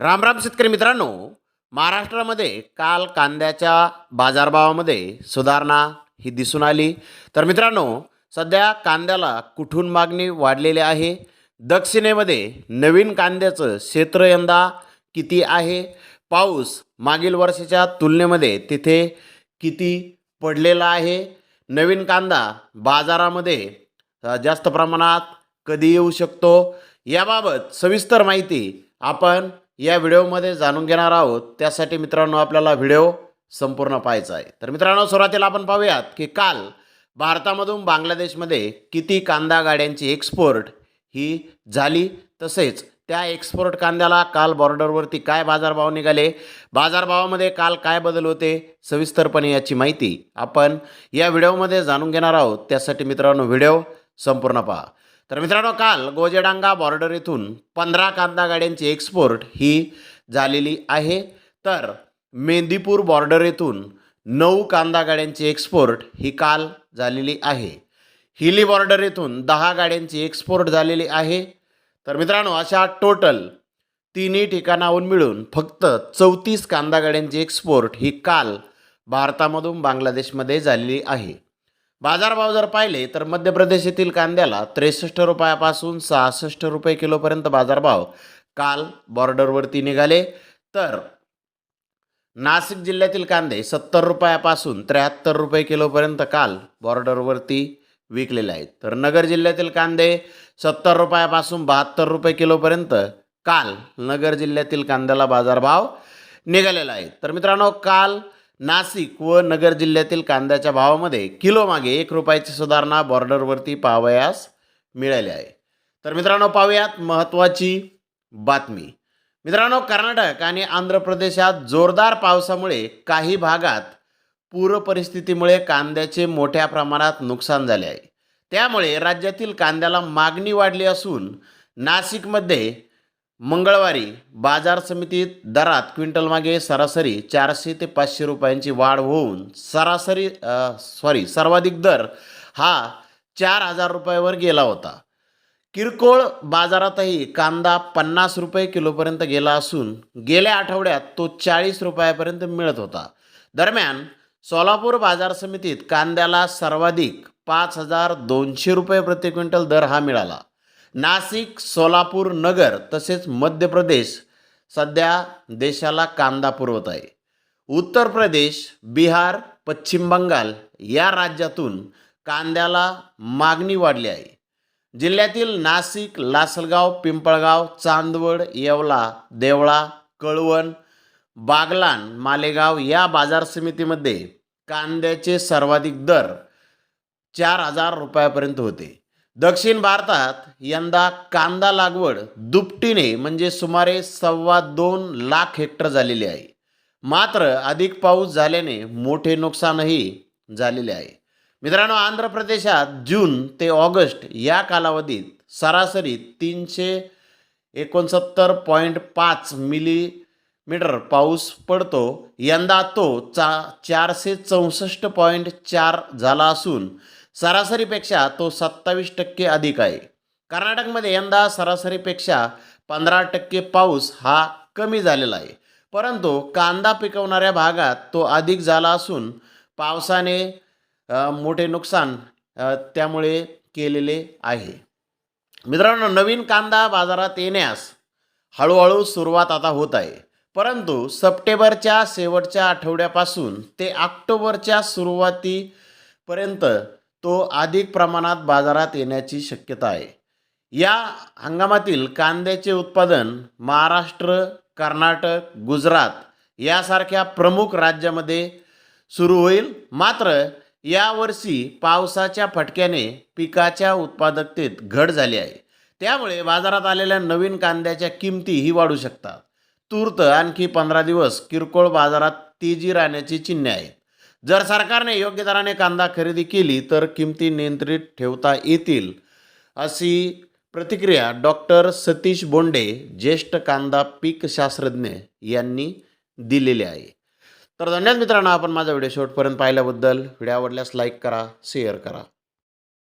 राम राम शेतकरी मित्रांनो. महाराष्ट्रामध्ये काल कांद्याच्या बाजारभावामध्ये सुधारणा ही दिसून आली. तर मित्रांनो सध्या कांद्याला कुठून मागणी वाढलेली आहे? दक्षिणेमध्ये नवीन कांद्याचं क्षेत्र यंदा किती आहे? पाऊस मागील वर्षाच्या तुलनेमध्ये तिथे किती पडलेला आहे? नवीन कांदा बाजारामध्ये जास्त प्रमाणात कधी येऊ शकतो? याबाबत सविस्तर माहिती आपण या व्हिडिओमध्ये जाणून घेणार आहोत. त्यासाठी मित्रांनो आपल्याला व्हिडिओ संपूर्ण पाहायचा आहे. तर मित्रांनो सुरुवातीला आपण पाहूयात की काल भारतामधून बांगलादेशमध्ये किती कांदा गाड्यांची एक्सपोर्ट ही झाली. तसेच त्या एक्सपोर्ट कांद्याला काल बॉर्डरवरती काय बाजारभाव निघाले? बाजारभावामध्ये काल काय बदल होते? सविस्तरपणे याची माहिती आपण या व्हिडिओमध्ये जाणून घेणार आहोत. त्यासाठी मित्रांनो व्हिडिओ संपूर्ण पहा. तर मित्रांनो काल गोजेडांगा बॉर्डर येथून पंधरा कांदा गाड्यांची एक्सपोर्ट ही झालेली आहे. तर मेंदीपूर बॉर्डर येथून नऊ कांदा गाड्यांची एक्सपोर्ट ही काल झालेली आहे. हिली बॉर्डर येथून दहा गाड्यांची एक्सपोर्ट झालेली आहे. तर मित्रांनो अशा टोटल तिन्ही ठिकाणाहून मिळून फक्त चौतीस कांदा गाड्यांची एक्सपोर्ट ही काल भारतामधून बांगलादेशमध्ये झालेली आहे. बाजारभाव जर पाहिले तर मध्य प्रदेश येथील कांद्याला त्रेसष्ट रुपयापासून सहासष्ट रुपये किलोपर्यंत बाजारभाव काल बॉर्डरवरती निघाले. तर नाशिक जिल्ह्यातील कांदे सत्तर रुपयापासून त्र्याहत्तर रुपये किलोपर्यंत काल बॉर्डरवरती विकलेले आहेत. तर नगर जिल्ह्यातील कांदे सत्तर रुपयापासून बहात्तर रुपये किलोपर्यंत काल नगर जिल्ह्यातील कांद्याला बाजारभाव निघालेला आहे. तर मित्रांनो काल नाशिक व नगर जिल्ह्यातील कांद्याच्या भावामध्ये किलोमागे एक रुपयाची सुधारणा बॉर्डरवरती पाहावयास मिळाली आहे. तर मित्रांनो पाहूयात महत्त्वाची बातमी. मित्रांनो कर्नाटक आणि आंध्र प्रदेशात जोरदार पावसामुळे काही भागात पूर परिस्थितीमुळे कांद्याचे मोठ्या प्रमाणात नुकसान झाले आहे. त्यामुळे राज्यातील कांद्याला मागणी वाढली असून नाशिकमध्ये मंगळवारी बाजार समितीत दरात क्विंटलमागे सरासरी चारशे ते पाचशे रुपयांची वाढ होऊन सरासरी सॉरी सर्वाधिक दर हा चार हजार रुपयावर गेला होता. किरकोळ बाजारातही कांदा पन्नास रुपये किलोपर्यंत गेला असून गेल्या आठवड्यात तो चाळीस रुपयापर्यंत मिळत होता. दरम्यान सोलापूर बाजार समितीत कांद्याला सर्वाधिक पाच हजार दोनशे रुपये प्रति क्विंटल दर हा मिळाला. नाशिक सोलापूर नगर तसेच मध्य प्रदेश सध्या देशाला कांदा पुरवत आहे. उत्तर प्रदेश बिहार पश्चिम बंगाल या राज्यातून कांद्याला मागणी वाढली आहे. जिल्ह्यातील नाशिक लासलगाव पिंपळगाव चांदवड येवला देवळा कळवण बागलान मालेगाव या बाजार समितीमध्ये कांद्याचे सर्वाधिक दर चार हजार रुपयापर्यंत होते. दक्षिण भारतात यंदा कांदा लागवड दुपटीने म्हणजे सुमारे सव्वा दोन लाख हेक्टर झालेली आहे. मात्र अधिक पाऊस झाल्याने मोठे नुकसानही झालेले आहे. मित्रांनो आंध्र प्रदेशात जून ते ऑगस्ट या कालावधीत सरासरी तीनशे एकोणसत्तर पॉईंट पाच मिलीमीटर पाऊस पडतो. यंदा तो चा चारशे चौसष्ट पॉईंट चार झाला असून सरासरीपेक्षा तो सत्तावीस टक्के अधिक आहे. कर्नाटकमध्ये यंदा सरासरीपेक्षा पंधरा टक्के पाऊस हा कमी झालेला आहे. परंतु कांदा पिकवणाऱ्या भागात तो अधिक झाला असून पावसाने मोठे नुकसान त्यामुळे केलेले आहे. मित्रांनो नवीन कांदा बाजारात येण्यास हळूहळू सुरुवात आता होत आहे. परंतु सप्टेंबरच्या शेवटच्या आठवड्यापासून ते ऑक्टोबरच्या सुरुवातीपर्यंत तो अधिक प्रमाणात बाजारात येण्याची शक्यता आहे. या हंगामातील कांद्याचे उत्पादन महाराष्ट्र कर्नाटक गुजरात यासारख्या प्रमुख राज्यामध्ये सुरू होईल. मात्र यावर्षी पावसाच्या फटक्याने पिकाच्या उत्पादकतेत घट झाली आहे. त्यामुळे बाजारात आलेल्या नवीन कांद्याच्या किमतीही वाढू शकतात. तूर्त आणखी पंधरा दिवस किरकोळ बाजारात तेजी राहण्याची चिन्हे आहेत. जर सरकारने योग्य दराने कांदा खरेदी केली तर किमती नियंत्रित ठेवता येतील अशी प्रतिक्रिया डॉक्टर सतीश बोंडे ज्येष्ठ कांदा पीक शास्त्रज्ञ यांनी दिलेली आहे. तर धन्यवाद मित्रांनो आपण माझा व्हिडिओ शेवटपर्यंत पाहिल्याबद्दल. व्हिडिओ आवडल्यास लाईक करा शेअर करा.